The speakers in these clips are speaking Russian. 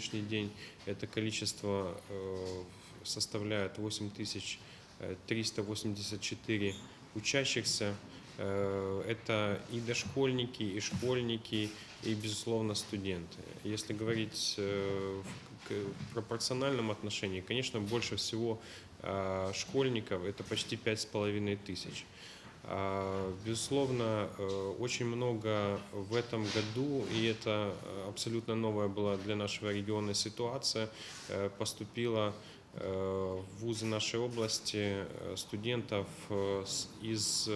сегодняшний день это количество э, составляет 8384 учащихся. Э, Это и дошкольники, и школьники, и, безусловно, студенты. Если говорить э, в пропорциональном отношении, конечно, больше всего школьников, это почти 5,5 тысяч. А, Безусловно, э, очень много в этом году, и это абсолютно новая была для нашего региона ситуация, э, поступило э, в вузы нашей области студентов из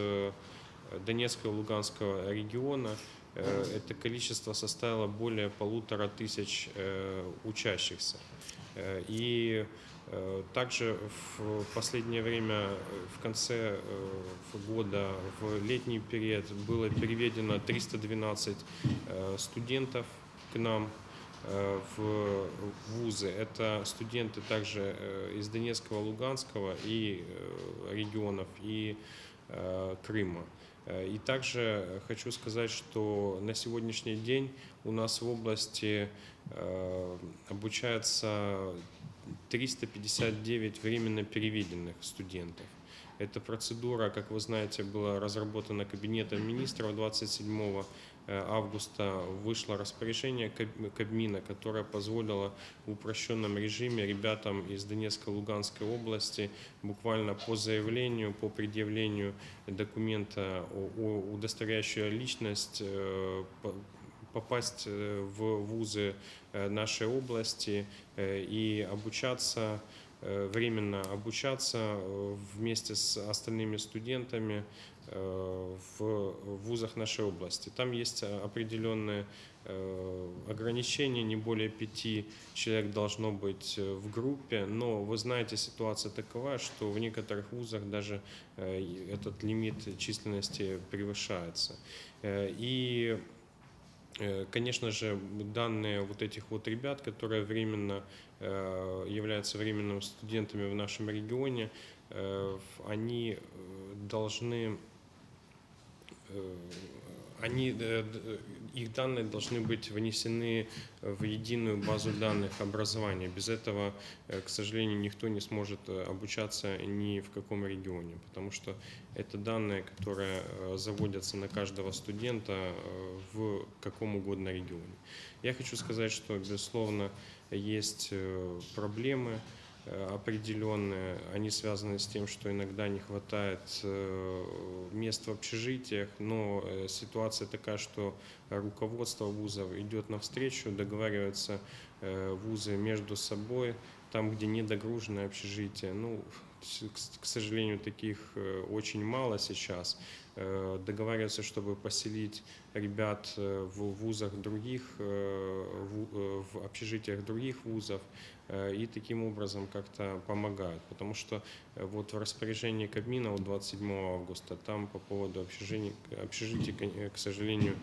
Донецкого и Луганского региона. Э, Это количество составило более полутора тысяч э, учащихся. Э, И также в последнее время, в конце года, в летний период было переведено 312 э, студентов к нам в вузы. Это студенты также из Донецкого, Луганского и регионов, и Крыма. Э, И также хочу сказать, что на сегодняшний день у нас в области э, обучается 359 временно переведенных студентов. Эта процедура, как вы знаете, была разработана Кабинетом министров 27 э, августа. Вышло распоряжение Каб- Кабмина, которое позволило в упрощенном режиме ребятам из Донецкой Луганской области буквально по заявлению, по предъявлению документа, удостоверяющего личность, э, по- попасть э, в вузы нашей области и обучаться, временно обучаться э, вместе с остальными студентами э, в вузах нашей области. Там есть э, определенные э, ограничения, не более пяти человек должно быть э, в группе, но вы знаете, ситуация такова, что в некоторых вузах даже э, этот лимит численности превышается. Э, И Э, Конечно же, данные вот этих вот ребят, которые временно э, являются временными студентами в нашем регионе, э, они э, должны, э, они, э, д- их данные должны быть внесены в единую базу данных образования. Без этого, э, к сожалению, никто не сможет э, обучаться ни в каком регионе, потому что это данные, которые э, заводятся на каждого студента э, в каком угодно регионе. Я хочу сказать, что, безусловно, есть э, проблемы э, определенные. Они связаны с тем, что иногда не хватает э, мест в общежитиях, но э, ситуация такая, что руководство вузов идет навстречу, договариваются э, вузы между собой, там, где недогруженное общежитие. Ну, к сожалению, таких э, очень мало сейчас. Э, Договариваются, чтобы поселить ребят в вузах других, в общежитиях других вузов и таким образом как-то помогают. Потому что вот в распоряжении Кабмина от 27 августа там по поводу общежитий, общежитий к сожалению,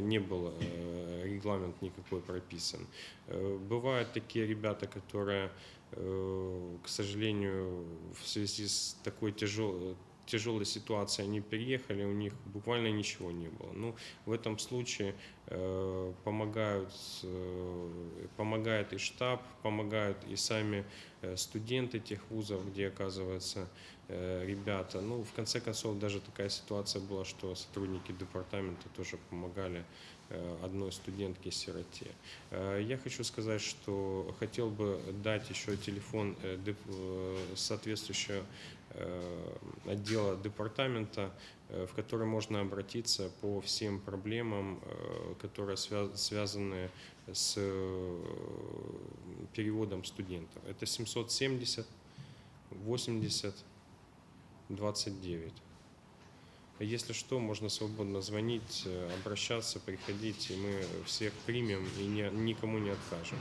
не был э, регламент никакой прописан. Э, Бывают такие ребята, которые, э, к сожалению, в связи с такой тяжелой тяжелой ситуацией они переехали, у них буквально ничего не было. Ну, в этом случае э, помогают, э, помогает и штаб, помогают и сами э, студенты тех вузов, где оказываются э, ребята. Ну, в конце концов, даже такая ситуация была, что сотрудники департамента тоже помогали э, одной студентке-сироте. Э, Я хочу сказать, что хотел бы дать еще телефон э, э, соответствующего э, отдела департамента, э, в который можно обратиться по всем проблемам, э, которые свя- связаны с э, переводом студентов. Это 770 80 29. Если что, можно свободно звонить, э, обращаться, приходить, и мы всех примем и никому не откажем.